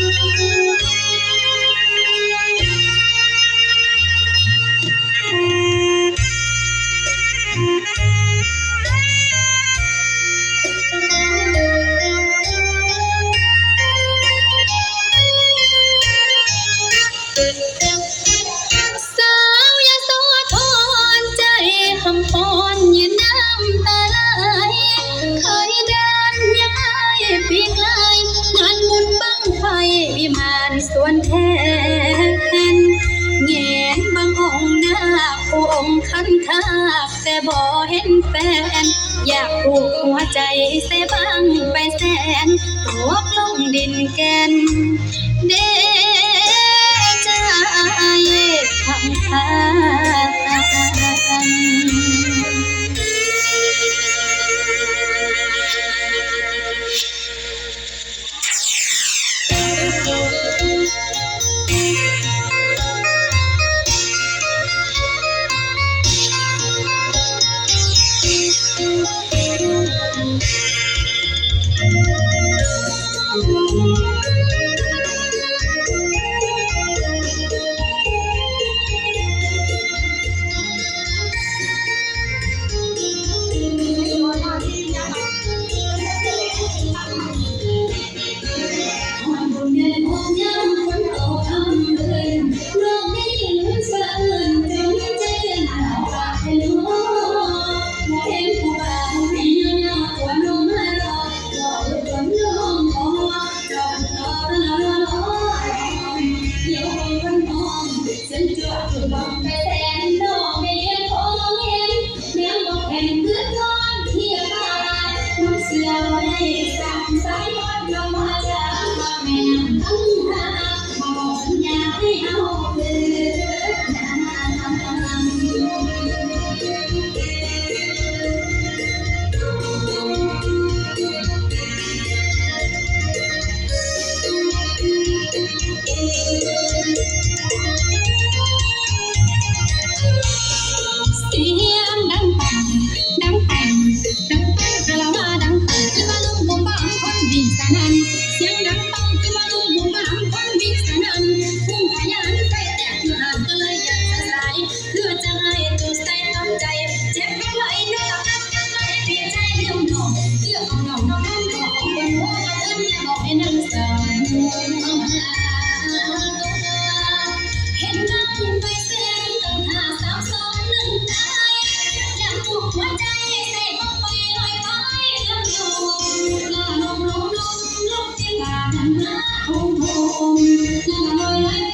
Thank you. วนแทนแงนบางองหน้าคงคันคากแต่บ่เห็นแฟน อยากผูกหัวใจเสบังไปแสนตัวลงดินแกนเดใจทำทา สั่งสายลอยลงมจากแม่น้ำทั้งหมอกสัญญาให้เอาคืน Yeah.